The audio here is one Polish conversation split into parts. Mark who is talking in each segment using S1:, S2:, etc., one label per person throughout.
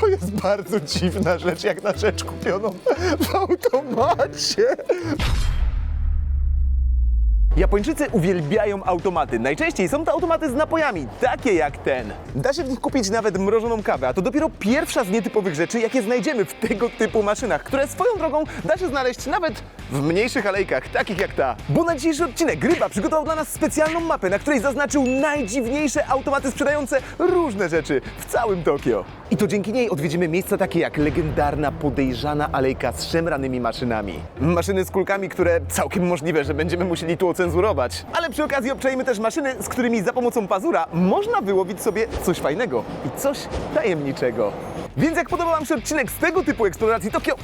S1: To jest bardzo dziwna rzecz, jak na rzecz kupioną w automacie. Japończycy uwielbiają automaty. Najczęściej są to automaty z napojami, takie jak ten. Da się w nich kupić nawet mrożoną kawę, a to dopiero pierwsza z nietypowych rzeczy, jakie znajdziemy w tego typu maszynach, które swoją drogą da się znaleźć nawet w mniejszych alejkach, takich jak ta. Bo na dzisiejszy odcinek Gryba przygotował dla nas specjalną mapę, na której zaznaczył najdziwniejsze automaty sprzedające różne rzeczy w całym Tokio. I to dzięki niej odwiedzimy miejsca takie jak legendarna, podejrzana alejka z szemranymi maszynami. Maszyny z kulkami, które całkiem możliwe, że będziemy musieli tu Ale przy okazji obczajmy też maszyny, z którymi za pomocą pazura można wyłowić sobie coś fajnego i coś tajemniczego. Więc jak podobał Wam się odcinek z tego typu eksploracji Tokio,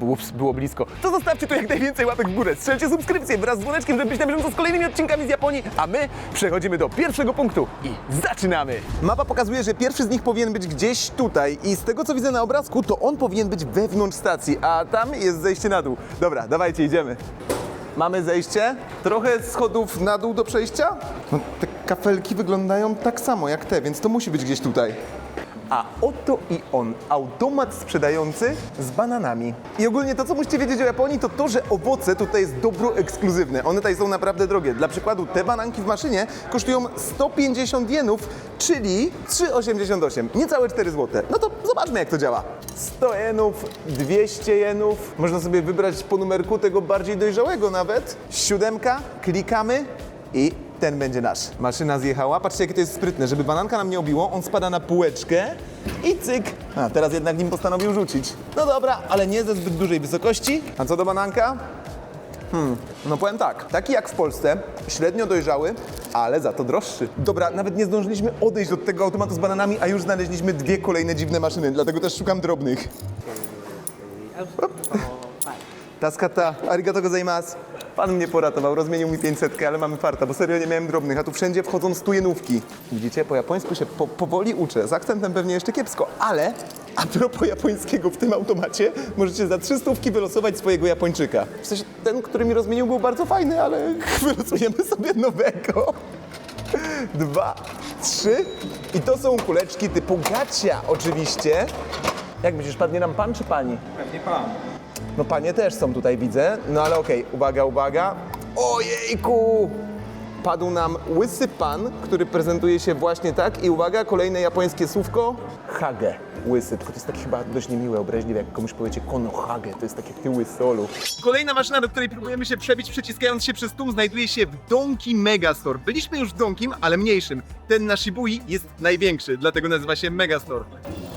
S1: Ups, było blisko. To zostawcie tu jak najwięcej łapek w górę. Strzelcie subskrypcję wraz z dzwoneczkiem, żeby być na bieżąco z kolejnymi odcinkami z Japonii. A my przechodzimy do pierwszego punktu i zaczynamy. Mapa pokazuje, że pierwszy z nich powinien być gdzieś tutaj i z tego co widzę na obrazku, to on powinien być wewnątrz stacji, a tam jest zejście na dół. Dobra, dawajcie, idziemy. Mamy zejście, trochę schodów na dół do przejścia. No, te kafelki wyglądają tak samo jak te, więc to musi być gdzieś tutaj. A oto i on, automat sprzedający z bananami. I ogólnie to, co musicie wiedzieć o Japonii, to to, że owoce tutaj jest dobro ekskluzywne. One tutaj są naprawdę drogie. Dla przykładu, te bananki w maszynie kosztują 150 jenów, czyli 3,88. Niecałe 4 zł. No to zobaczmy, jak to działa. 100 jenów, 200 jenów. Można sobie wybrać po numerku tego bardziej dojrzałego nawet. Siódemka, klikamy i ten będzie nasz. Maszyna zjechała. Patrzcie, jakie to jest sprytne. Żeby bananka nam nie obiło, on spada na półeczkę i cyk. A, teraz jednak nim postanowił rzucić. No dobra, ale nie ze zbyt dużej wysokości. A co do bananka? Hmm, no powiem tak, taki jak w Polsce, średnio dojrzały, ale za to droższy. Dobra, nawet nie zdążyliśmy odejść od tego automatu z bananami, a już znaleźliśmy dwie kolejne dziwne maszyny, dlatego też szukam drobnych. Taskata, arigato gozaimasu. Pan mnie poratował, rozmienił mi 500, ale mamy farta, bo serio nie miałem drobnych, a tu wszędzie wchodzą stujenówki. Widzicie, po japońsku się po, powoli uczę, z akcentem pewnie jeszcze kiepsko, ale a propos japońskiego w tym automacie, możecie za 300 wylosować swojego Japończyka. W sensie ten, który mi rozmienił był bardzo fajny, ale wylosujemy sobie nowego. Dwa, trzy i to są kuleczki typu gacia oczywiście. Jak myślisz, padnie nam pan czy pani?
S2: Pewnie pan.
S1: No panie też są tutaj, widzę. No ale okej, uwaga, uwaga. Ojejku! Padł nam łysy pan, który prezentuje się właśnie tak. I uwaga, kolejne japońskie słówko. Hage. Łysy. Tylko to jest takie chyba dość niemiłe, obraźliwe, jak komuś powiecie konohage. To jest takie ty łysolu.
S2: Kolejna maszyna, do której próbujemy się przebić przyciskając się przez tłum, znajduje się w Donki Megastore. Byliśmy już w Donkim, ale mniejszym. Ten na Shibui jest największy, dlatego nazywa się Megastore.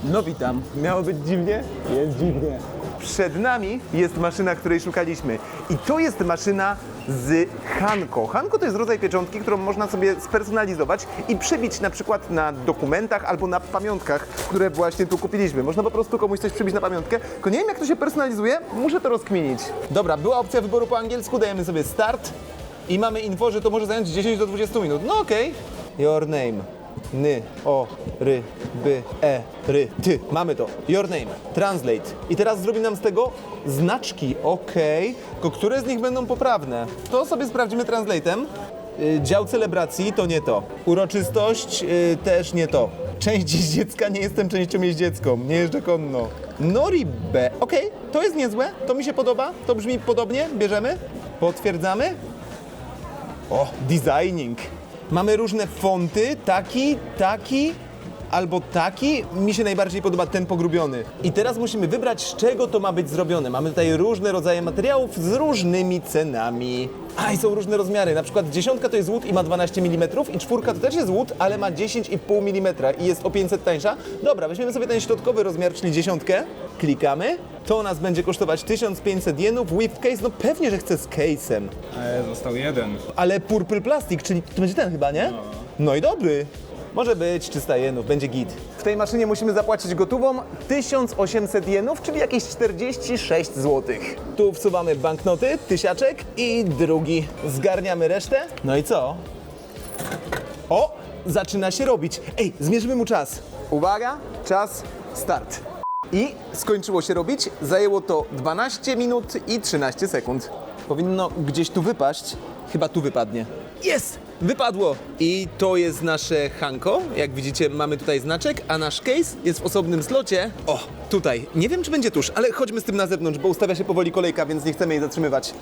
S1: No witam. Miało być dziwnie? Jest dziwnie. Przed nami jest maszyna, której szukaliśmy. I to jest maszyna z Hanko. Hanko to jest rodzaj pieczątki, którą można sobie spersonalizować i przebić na przykład na dokumentach albo na pamiątkach, które właśnie tu kupiliśmy. Można po prostu komuś coś przebić na pamiątkę. Tylko nie wiem, jak to się personalizuje, muszę to rozkminić. Dobra, była opcja wyboru po angielsku, dajemy sobie start i mamy info, że to może zająć 10 do 20 minut. No okej. Your name. Ny, o, ry, by, e, ry, ty. Mamy to. Your name. Translate. I teraz zrobi nam z tego znaczki. Okej. Tylko które z nich będą poprawne? To sobie sprawdzimy translatem. Y, dział celebracji to nie to. Uroczystość y, też nie to. Część jeździecka nie jestem częścią jeździecką. Nie jeżdżę konno. Noribe. Okej, to jest niezłe. To mi się podoba. To brzmi podobnie. Bierzemy. Potwierdzamy. O, designing. Mamy różne fonty, taki, taki albo taki. Mi się najbardziej podoba ten pogrubiony. I teraz musimy wybrać, z czego to ma być zrobione. Mamy tutaj różne rodzaje materiałów z różnymi cenami. A i są różne rozmiary. Na przykład dziesiątka to jest łód i ma 12 mm i czwórka to też jest łód, ale ma 10,5 mm i jest o 500 tańsza. Dobra, weźmiemy sobie ten środkowy rozmiar, czyli dziesiątkę. Klikamy. To nas będzie kosztować 1500 jenów. With case, no pewnie, że chcę z case'em.
S2: E, został jeden.
S1: Ale purple plastik, czyli to będzie ten chyba, nie? No i dobry. Może być 300 jenów, będzie git. W tej maszynie musimy zapłacić gotową 1800 jenów, czyli jakieś 46 zł. Tu wsuwamy banknoty, tysiaczek i drugi. Zgarniamy resztę. No i co? O! Zaczyna się robić. Ej, zmierzymy mu czas. Uwaga, czas, start. I skończyło się robić. Zajęło to 12 minut i 13 sekund. Powinno gdzieś tu wypaść. Chyba tu wypadnie. Jest! Wypadło. I to jest nasze Hanko. Jak widzicie, mamy tutaj znaczek, a nasz case jest w osobnym slocie. O, tutaj. Nie wiem, czy będzie tuż, ale chodźmy z tym na zewnątrz, bo ustawia się powoli kolejka, więc nie chcemy jej zatrzymywać.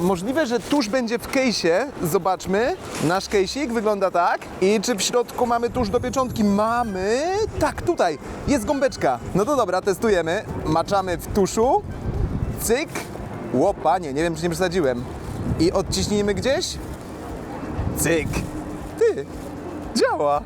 S1: Możliwe, że tuż będzie w case'ie. Zobaczmy. Nasz case'ik wygląda tak. I czy w środku mamy tuż do pieczątki? Mamy. Tak, tutaj. Jest gąbeczka. No to dobra, testujemy. Maczamy w tuszu. Cyk. Łopa, nie, nie wiem, czy nie przesadziłem. I odciśnijmy gdzieś. Cyk. Ty, działa.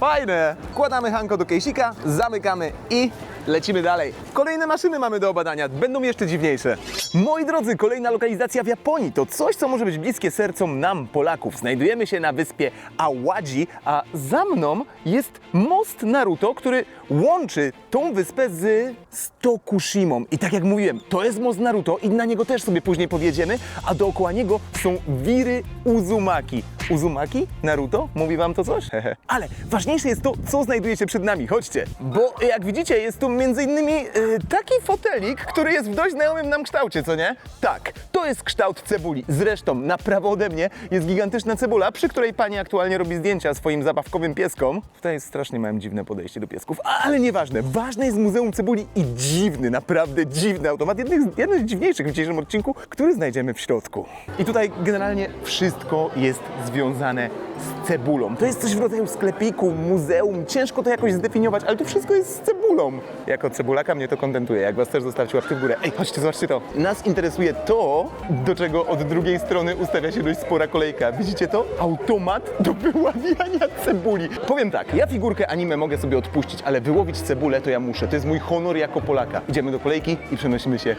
S1: Fajne. Wkładamy Hanko do kejsika, zamykamy i lecimy dalej. Kolejne maszyny mamy do obadania, będą jeszcze dziwniejsze. Moi drodzy, kolejna lokalizacja w Japonii to coś, co może być bliskie sercom nam, Polaków. Znajdujemy się na wyspie Awadzi, a za mną jest most Naruto, który łączy tą wyspę z, z Tokushimą. I tak jak mówiłem, to jest most Naruto i na niego też sobie później podjedziemy, a dookoła niego są wiry Uzumaki. Uzumaki? Naruto? Mówi wam to coś? Hehe. Ale ważniejsze jest to, co znajduje się przed nami. Chodźcie. Bo jak widzicie, jest tu między innymi e, taki fotelik, który jest w dość znajomym nam kształcie, co nie? Tak, to jest kształt cebuli. Zresztą na prawo ode mnie jest gigantyczna cebula, przy której pani aktualnie robi zdjęcia swoim zabawkowym pieskom. Tutaj strasznie małem dziwne podejście do piesków, ale nieważne. Ważne jest Muzeum Cebuli i dziwny, naprawdę dziwny automat. Jeden z, jeden z dziwniejszych w dzisiejszym odcinku, który znajdziemy w środku. I tutaj generalnie wszystko jest związane z cebulą. To jest coś w rodzaju sklepiku, muzeum. Ciężko to jakoś zdefiniować, ale to wszystko jest z cebulą. Jako cebulaka mnie to kontentuje. Jak was też zostawcie łapkę w górę. Ej, chodźcie, zobaczcie to. Nas interesuje to, do czego od drugiej strony ustawia się dość spora kolejka. Widzicie to? Automat do wyławiania cebuli. Powiem tak, ja figurkę anime mogę sobie odpuścić, ale wyłowić cebulę to ja muszę. To jest mój honor jako Polaka. Idziemy do kolejki i przenosimy się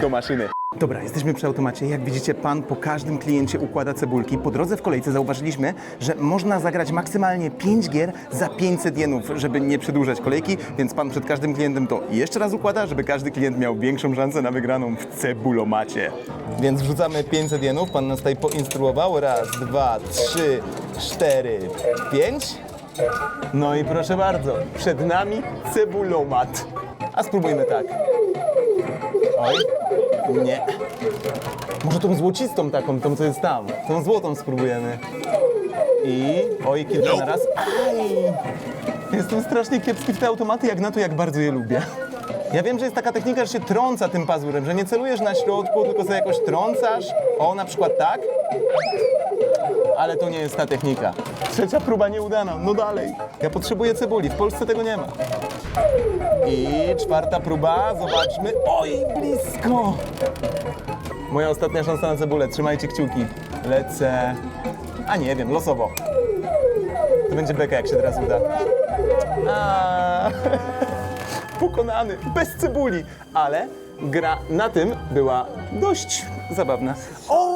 S1: do maszyny. Dobra, jesteśmy przy automacie. Jak widzicie, pan po każdym kliencie układa cebulki. Po drodze w kolejce zauważyliśmy, że można zagrać maksymalnie 5 gier za 500 jenów, żeby nie przedłużać kolejki, więc pan przed każdym klientem to jeszcze raz układa, żeby każdy klient miał większą szansę na wygraną w cebulomacie. Więc wrzucamy 500 jenów, pan nas tutaj poinstruował. Raz, dwa, trzy, cztery, pięć. No i proszę bardzo, przed nami cebulomat. A spróbujmy tak. Oj, nie. Może tą złocistą taką, tą co jest tam. Tą złotą spróbujemy. I... Oj, kilka na raz. Aj! Jestem strasznie kiepski w te automaty, jak na to, jak bardzo je lubię. Ja wiem, że jest taka technika, że się trąca tym pazurem, że nie celujesz na środku, tylko sobie jakoś trącasz. O, na przykład tak. Ale to nie jest ta technika. Trzecia próba nieudana, no dalej. Ja potrzebuję cebuli, w Polsce tego nie ma. I czwarta próba, zobaczmy. Oj, blisko! Moja ostatnia szansa na cebulę, trzymajcie kciuki. Lecę. A nie wiem, losowo. To będzie beka, jak się teraz uda. A, pokonany, bez cebuli, ale gra na tym była dość zabawna. O,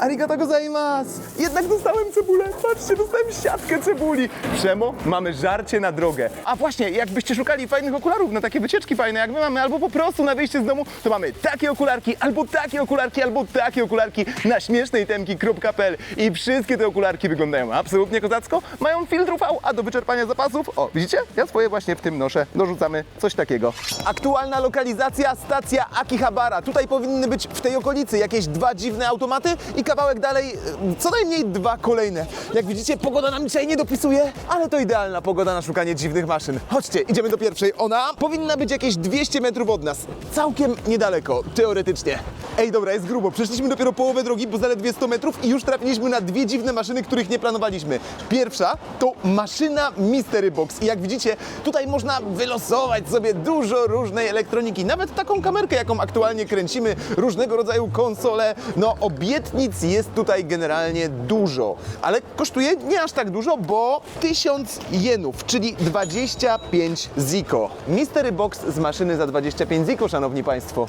S1: arigato gozaimasu! Jednak dostałem cebulę, patrzcie, dostałem siatkę cebuli. Przemo, mamy żarcie na drogę. A właśnie, jakbyście szukali fajnych okularów na takie wycieczki fajne, jak my mamy, albo po prostu na wyjście z domu, to mamy takie okularki, albo takie okularki, albo takie okularki na śmieszniejtemki.pl i wszystkie te okularki wyglądają absolutnie kozacko, mają filtr UV, a do wyczerpania zapasów, o, widzicie? Ja swoje właśnie w tym noszę, dorzucamy coś takiego. Aktualna lokalizacja, stacja Akihabara. Tutaj powinny być w tej okolicy jakieś dwa dziwne automaty i kawałek dalej y, co najmniej dwa kolejne. Jak widzicie, pogoda nam dzisiaj nie dopisuje, ale to idealna pogoda na szukanie dziwnych maszyn. Chodźcie, idziemy do pierwszej. Ona powinna być jakieś 200 metrów od nas. Całkiem niedaleko, teoretycznie. Ej, dobra, jest grubo. Przeszliśmy dopiero połowę drogi, bo zaledwie 100 metrów i już trafiliśmy na dwie dziwne maszyny, których nie planowaliśmy. Pierwsza to maszyna Mystery Box i jak widzicie, tutaj można wylosować sobie dużo różnej elektroniki. Nawet taką kamerkę, jaką aktualnie kręcimy, różnego rodzaju konsole. No, obietnic jest tutaj generalnie dużo, ale kosztuje nie aż tak dużo, bo 1000 jenów, czyli 25 ziko. Mystery Box z maszyny za 25 ziko, szanowni państwo.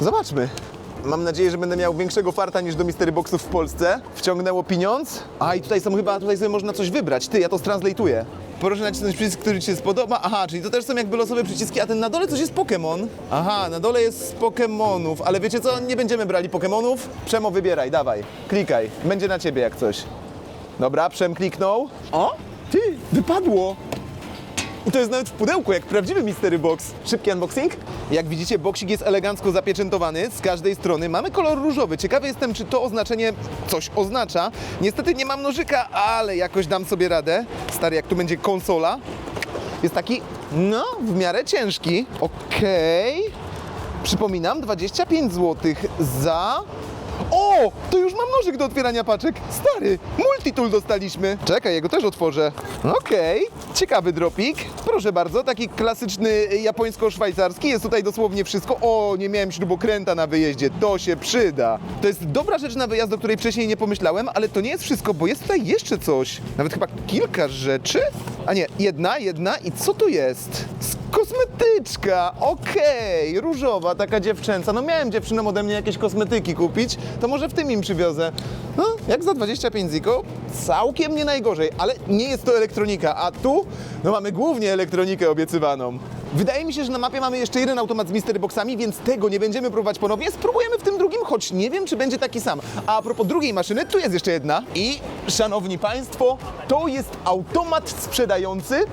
S1: Zobaczmy. Mam nadzieję, że będę miał większego farta niż do Mystery Boxów w Polsce. Wciągnęło pieniądz. A i tutaj są chyba, tutaj sobie można coś wybrać. Ty, ja to translatuję. Proszę nacisnąć przycisk, który Ci się spodoba. Aha, czyli to też są jakby losowe przyciski, a ten na dole coś jest Pokémon. Aha, na dole jest z Pokémonów, ale wiecie co, nie będziemy brali Pokémonów. Przemo, wybieraj, dawaj, klikaj. Będzie na Ciebie jak coś. Dobra, Przem kliknął. O, Ty, wypadło. I to jest nawet w pudełku, jak prawdziwy Mystery Box. Szybki unboxing. Jak widzicie, boksik jest elegancko zapieczętowany z każdej strony. Mamy kolor różowy. Ciekawy jestem, czy to oznaczenie coś oznacza. Niestety nie mam nożyka, ale jakoś dam sobie radę. Stary, jak tu będzie konsola, jest taki, no, w miarę ciężki. Okej. Przypominam, 25 zł za... O! To już mam nożyk do otwierania paczek. Stary, multitool dostaliśmy. Czekaj, jego też otworzę. Okej, ciekawy dropik. Proszę bardzo, taki klasyczny japońsko-szwajcarski. Jest tutaj dosłownie wszystko. O, nie miałem śrubokręta na wyjeździe. To się przyda. To jest dobra rzecz na wyjazd, o której wcześniej nie pomyślałem, ale to nie jest wszystko, bo jest tutaj jeszcze coś. Nawet chyba kilka rzeczy. A nie, jedna, jedna i co tu jest? Kosmetyczka, okej, różowa, taka dziewczęca. No miałem dziewczynom ode mnie jakieś kosmetyki kupić, to może w tym im przywiozę. No, jak za 25 ziko, całkiem nie najgorzej, ale nie jest to elektronika, a tu, no mamy głównie elektronikę obiecywaną. Wydaje mi się, że na mapie mamy jeszcze jeden automat z mystery boxami, więc tego nie będziemy próbować ponownie. Spróbujemy w tym drugim, choć nie wiem, czy będzie taki sam. A propos drugiej maszyny, tu jest jeszcze jedna. I, szanowni państwo, to jest automat sprzedający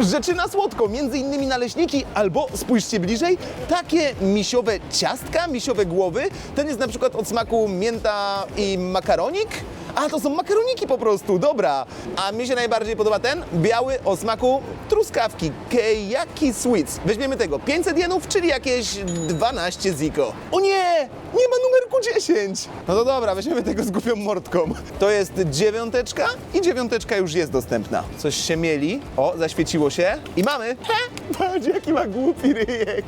S1: rzeczy na słodko, między innymi naleśniki albo, spójrzcie bliżej, takie misiowe ciastka, misiowe głowy. Ten jest na przykład od smaku mięta i makaronik. A, to są makaroniki po prostu, dobra. A mi się najbardziej podoba ten, biały o smaku truskawki, kejaki sweets. Weźmiemy tego, 500 jenów, czyli jakieś 12 ziko. O nie, nie ma numerku 10. No to dobra, weźmiemy tego z głupią mordką. To jest dziewiąteczka i dziewiąteczka już jest dostępna. Coś się mieli, o, zaświeciło się i mamy. Patrz, jaki ma głupi ryjek.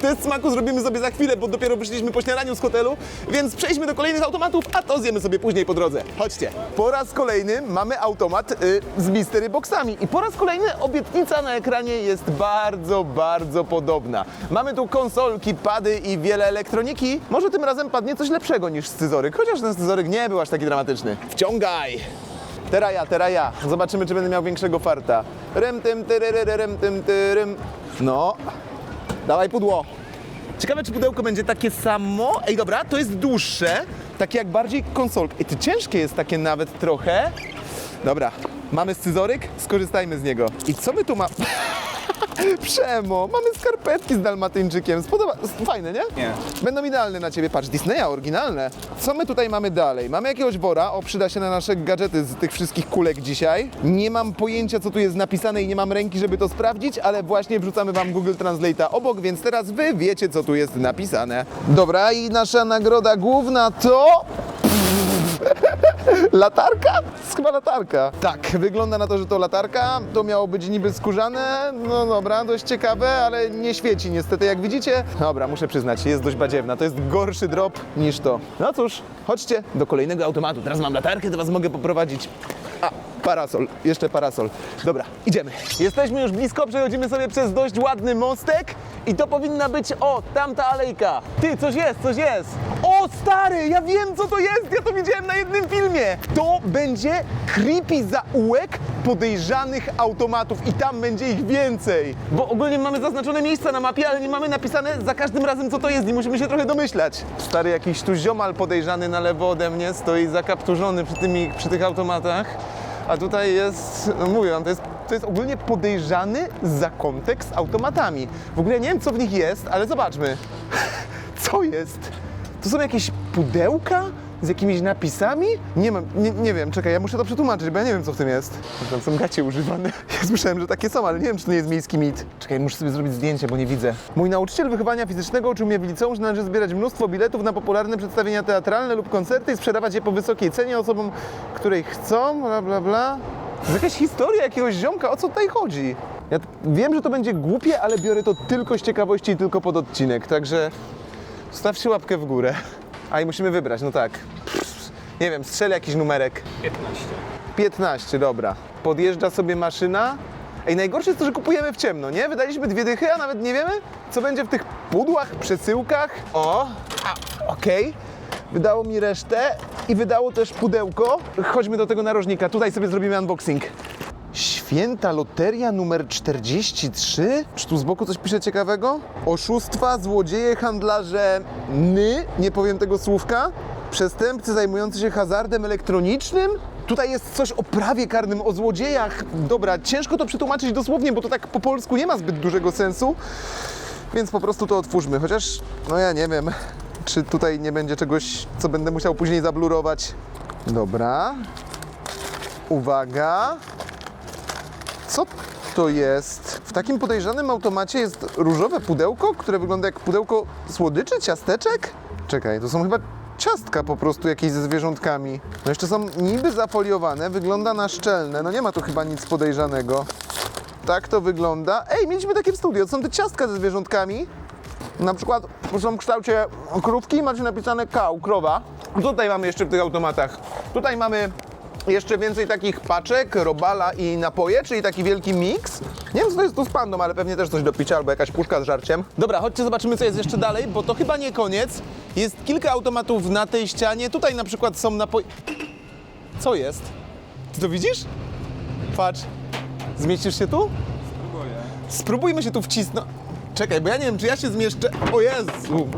S1: Test smaku zrobimy sobie za chwilę, bo dopiero wyszliśmy po śniadaniu z hotelu, więc przejdźmy do kolejnych automatów, a to zjemy sobie później po drodze. Chodźcie. Po raz kolejny mamy automat y, z mystery boxami i po raz kolejny obietnica na ekranie jest bardzo, bardzo podobna. Mamy tu konsolki, pady i wiele elektroniki. Może tym razem padnie coś lepszego niż scyzoryk, chociaż ten scyzoryk nie był aż taki dramatyczny. Wciągaj! Teraz ja, teraz ja. Zobaczymy, czy będę miał większego farta. Rem, tym, tyryryry, rem, tym, tyrym. No. Dawaj pudło. Ciekawe, czy pudełko będzie takie samo. Ej, dobra, to jest dłuższe. Takie jak bardziej konsolka. Ej, to ciężkie jest takie nawet trochę. Dobra, mamy scyzoryk, skorzystajmy z niego. I co my tu mamy? Przemo, mamy skarpetki z dalmatyńczykiem. Spodoba... Fajne, nie?
S2: Nie.
S1: Będą idealne na ciebie. Patrz, Disneya, oryginalne. Co my tutaj mamy dalej? Mamy jakiegoś wora, o przyda się na nasze gadżety z tych wszystkich kulek dzisiaj. Nie mam pojęcia, co tu jest napisane i nie mam ręki, żeby to sprawdzić, ale właśnie wrzucamy wam Google Translate'a obok, więc teraz wy wiecie, co tu jest napisane. Dobra, i nasza nagroda główna to... Latarka? Chyba latarka. Tak, wygląda na to, że to latarka. To miało być niby skórzane. No dobra, dość ciekawe, ale nie świeci niestety, jak widzicie. Dobra, muszę przyznać, jest dość badziewna. To jest gorszy drop niż to. No cóż, chodźcie do kolejnego automatu. Teraz mam latarkę, to was mogę poprowadzić. A, parasol, jeszcze parasol. Dobra, idziemy. Jesteśmy już blisko, przechodzimy sobie przez dość ładny mostek i to powinna być, o, tamta alejka. Ty, coś jest, coś jest. O, stary, ja wiem, co to jest, ja to widziałem na jednym filmie. To będzie creepy zaułek podejrzanych automatów i tam będzie ich więcej. Bo ogólnie mamy zaznaczone miejsca na mapie, ale nie mamy napisane za każdym razem, co to jest i musimy się trochę domyślać. Stary, jakiś tu ziomal podejrzany na lewo ode mnie stoi zakapturzony przy, tymi, przy tych automatach. A tutaj jest, no mówię wam, to jest, to jest ogólnie podejrzany za kontekst z automatami. W ogóle nie wiem, co w nich jest, ale zobaczmy. Co jest? To są jakieś pudełka z jakimiś napisami? Nie mam, nie, nie wiem, czekaj, ja muszę to przetłumaczyć, bo ja nie wiem, co w tym jest. Tam są gacie używane. Ja słyszałem, że takie są, ale nie wiem, czy to nie jest miejski mit. Czekaj, muszę sobie zrobić zdjęcie, bo nie widzę. Mój nauczyciel wychowania fizycznego uczył mnie w liceum, że należy zbierać mnóstwo biletów na popularne przedstawienia teatralne lub koncerty i sprzedawać je po wysokiej cenie osobom, której chcą, bla bla bla. To jest jakaś historia jakiegoś ziomka, o co tutaj chodzi? Ja wiem, że to będzie głupie, ale biorę to tylko z ciekawości i tylko pod odcinek, także stawcie łapkę w górę. A i musimy wybrać, no tak. Pff, Nie wiem, strzelę jakiś numerek.
S2: 15.
S1: 15, dobra. Podjeżdża sobie maszyna. Ej, najgorsze jest to, że kupujemy w ciemno, nie? Wydaliśmy dwie dychy, a nawet nie wiemy, co będzie w tych pudłach, przesyłkach. O, a, okej. Wydało mi resztę i wydało też pudełko. Chodźmy do tego narożnika, tutaj sobie zrobimy unboxing. Święta loteria numer 43? Czy tu z boku coś pisze ciekawego? Oszustwa, złodzieje, handlarze ny, nie powiem tego słówka. Przestępcy zajmujący się hazardem elektronicznym? Tutaj jest coś o prawie karnym, o złodziejach. Dobra, ciężko to przetłumaczyć dosłownie, bo to tak po polsku nie ma zbyt dużego sensu. Więc po prostu to otwórzmy. Chociaż, no ja nie wiem, czy tutaj nie będzie czegoś, co będę musiał później zablurować. Dobra. Uwaga. Co to jest? W takim podejrzanym automacie jest różowe pudełko, które wygląda jak pudełko słodyczy, ciasteczek? Czekaj, to są chyba ciastka po prostu jakieś ze zwierzątkami. No jeszcze są niby zafoliowane, wygląda na szczelne, no nie ma tu chyba nic podejrzanego. Tak to wygląda. Ej, mieliśmy takie w studio, to są te ciastka ze zwierzątkami. Na przykład są w kształcie krówki, macie napisane kał, krowa. Tutaj mamy jeszcze w tych automatach. Tutaj mamy jeszcze więcej takich paczek, robala i napoje, czyli taki wielki miks. Nie wiem, co to jest tu z pandą, ale pewnie też coś do picia albo jakaś puszka z żarciem. Dobra, chodźcie zobaczymy, co jest jeszcze dalej, bo to chyba nie koniec. Jest kilka automatów na tej ścianie. Tutaj na przykład są napoje... Co jest? Ty to widzisz? Patrz. Zmieścisz się tu? Spróbujmy się tu wcisnąć. Czekaj, bo ja nie wiem, czy ja się zmieszczę. O Jezu!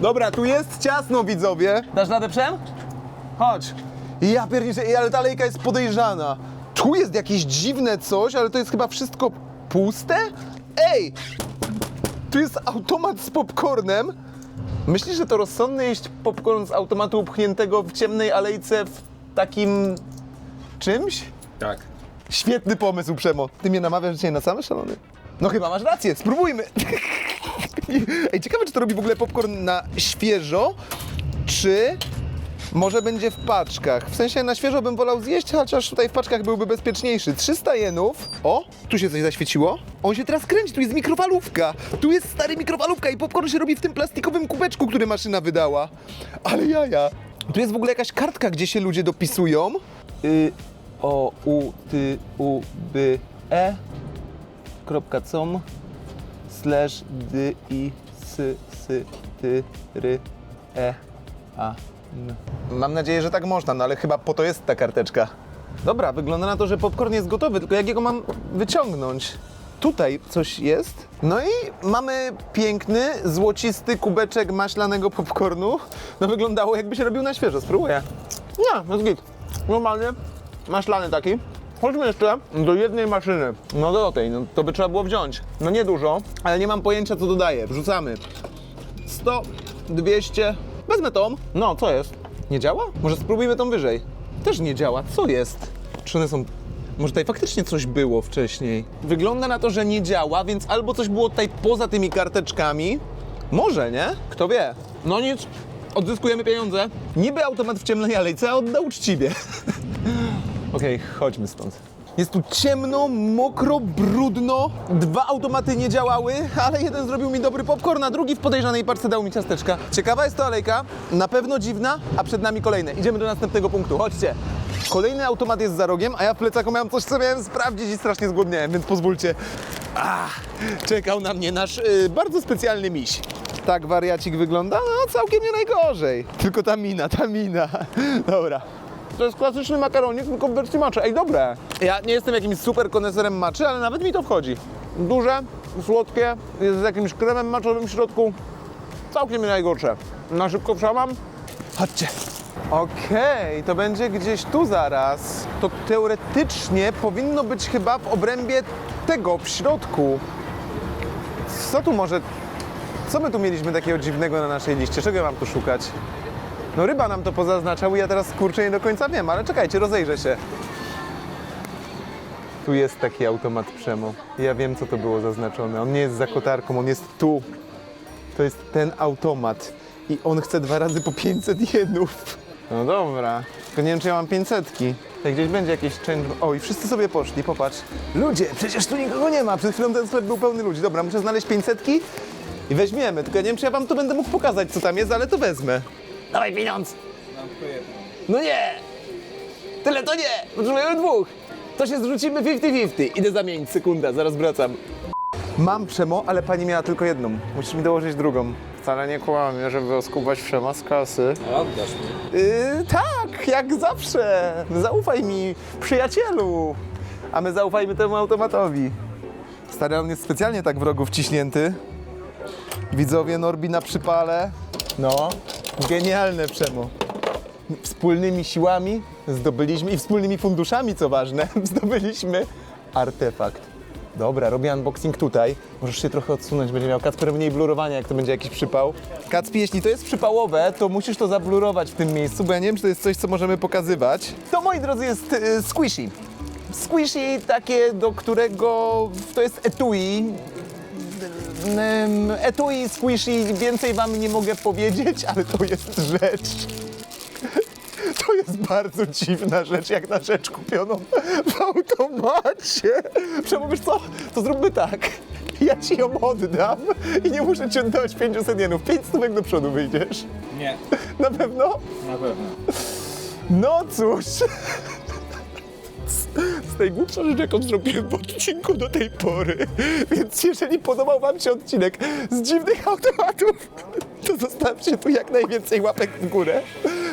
S1: Dobra, tu jest ciasno, widzowie. Dasz radę przem? Chodź. Ja pierniczę, Ej, ale ta lejka jest podejrzana. Tu jest jakieś dziwne coś, ale to jest chyba wszystko puste? Ej! Tu jest automat z popcornem. Myślisz, że to rozsądne jeść popcorn z automatu upchniętego w ciemnej alejce w takim czymś?
S2: Tak.
S1: Świetny pomysł, Przemo. Ty mnie namawiasz dzisiaj na same szalony? No chyba masz rację, spróbujmy. Ej, ciekawe, czy to robi w ogóle popcorn na świeżo, czy może będzie w paczkach. W sensie na świeżo bym wolał zjeść, chociaż tutaj w paczkach byłby bezpieczniejszy. 300 jenów. O, tu się coś zaświeciło. On się teraz kręci, tu jest mikrofalówka. Tu jest stary mikrofalówka i popcorn się robi w tym plastikowym kubeczku, który maszyna wydała. Ale jaja. Tu jest w ogóle jakaś kartka, gdzie się ludzie dopisują. Y, o, u, ty, u, by, e, kropka com, slash, dy, i, sy, sy, ty, ry, e, a. Mam nadzieję, że tak można, no ale chyba po to jest ta karteczka. Dobra, wygląda na to, że popcorn jest gotowy, tylko jak jego mam wyciągnąć? Tutaj coś jest. No i mamy piękny, złocisty kubeczek maślanego popcornu. No wyglądało jakby się robił na świeżo. Spróbuję. Nie, no jest git. Normalnie, maślany taki. Chodźmy jeszcze do jednej maszyny. No do tej, no to by trzeba było wziąć. No nie dużo, ale nie mam pojęcia co dodaję. Wrzucamy. 100, 200. Wezmę tą. No, co jest? Nie działa? Może spróbujmy tą wyżej. Też nie działa. Co jest? Czy one są... Może tutaj faktycznie coś było wcześniej. Wygląda na to, że nie działa, więc albo coś było tutaj poza tymi karteczkami. Może, nie? Kto wie? No nic. Odzyskujemy pieniądze. Niby automat w ciemnej alejce, a odda uczciwie. Okej, chodźmy stąd. Jest tu ciemno, mokro, brudno. Dwa automaty nie działały, ale jeden zrobił mi dobry popcorn, a drugi w podejrzanej parce dał mi ciasteczka. Ciekawa jest to alejka, na pewno dziwna, a przed nami kolejne. Idziemy do następnego punktu, chodźcie. Kolejny automat jest za rogiem, a ja w plecaku miałem coś, co miałem sprawdzić i strasznie zgłodniałem, więc pozwólcie. Ach, czekał na mnie nasz y, bardzo specjalny miś. Tak wariacik wygląda? No całkiem nie najgorzej. Tylko ta mina, ta mina. Dobra. To jest klasyczny makaronik, tylko w wersji maczy. Ej, dobre. Ja nie jestem jakimś super koneserem maczy, ale nawet mi to wchodzi. Duże, słodkie, jest z jakimś kremem maczowym w środku. Całkiem nie najgorsze. Na szybko przełamam. Chodźcie. Okej, to będzie gdzieś tu zaraz. To teoretycznie powinno być chyba w obrębie tego, w środku. Co tu może... Co my tu mieliśmy takiego dziwnego na naszej liście? Czego ja mam tu szukać? No ryba nam to pozaznaczał i ja teraz kurczę nie do końca wiem, ale czekajcie, rozejrzę się. Tu jest taki automat Przemo. Ja wiem, co to było zaznaczone. On nie jest za kotarką, on jest tu. To jest ten automat. I on chce dwa razy po 500 jenów. No dobra. Tylko nie wiem, czy ja mam 500. Jak gdzieś będzie jakieś change... O, i wszyscy sobie poszli, popatrz. Ludzie, przecież tu nikogo nie ma. Przed chwilą ten sklep był pełny ludzi. Dobra, muszę znaleźć 500 i weźmiemy. Tylko ja nie wiem, czy ja wam tu będę mógł pokazać, co tam jest, ale to wezmę. Dawaj pieniądz. No nie! Tyle to nie! Potrzebujemy dwóch! To się zrzucimy 50-50. Idę zamienić, sekunda, zaraz wracam. Mam Przemo, ale pani miała tylko jedną. Musisz mi dołożyć drugą.
S3: Wcale nie kłamie, żeby oskubać Przema z kasy.
S2: Oddasz mi.
S1: Yy, tak, jak zawsze. Zaufaj mi, przyjacielu. A my zaufajmy temu automatowi. Stary, on jest specjalnie tak w rogu wciśnięty. Widzowie Norbi na przypale. No, genialne Przemo. wspólnymi siłami zdobyliśmy i wspólnymi funduszami, co ważne, zdobyliśmy artefakt. Dobra, robię unboxing tutaj. Możesz się trochę odsunąć, będzie miał Kacper mniej blurowania, jak to będzie jakiś przypał. Kacpi, jeśli to jest przypałowe, to musisz to zablurować w tym miejscu, bo ja nie wiem, czy to jest coś, co możemy pokazywać. To, moi drodzy, jest y, squishy. Squishy takie, do którego to jest etui. Etui, squishy, więcej wam nie mogę powiedzieć, ale to jest rzecz. To jest bardzo dziwna rzecz, jak na rzecz kupioną w automacie. Przemo, wiesz co? To zróbmy tak. Ja ci ją oddam i nie muszę ci oddawać 500 jenów. 5 stówek do przodu wyjdziesz.
S3: Nie,
S1: Na pewno?
S3: na pewno.
S1: No cóż. Jest najgłupsza rzecz, jaką zrobiłem w odcinku do tej pory. Więc jeżeli podobał wam się odcinek z dziwnych automatów, to zostawcie tu jak najwięcej łapek w górę.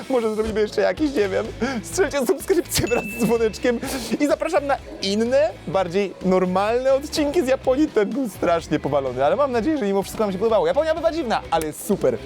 S1: Może zrobimy jeszcze jakiś, nie wiem. Strzelcie subskrypcję wraz z dzwoneczkiem i zapraszam na inne, bardziej normalne odcinki z Japonii. Ten był strasznie powalony, ale mam nadzieję, że mimo wszystko wam się podobało. Japonia bywa dziwna, ale jest super.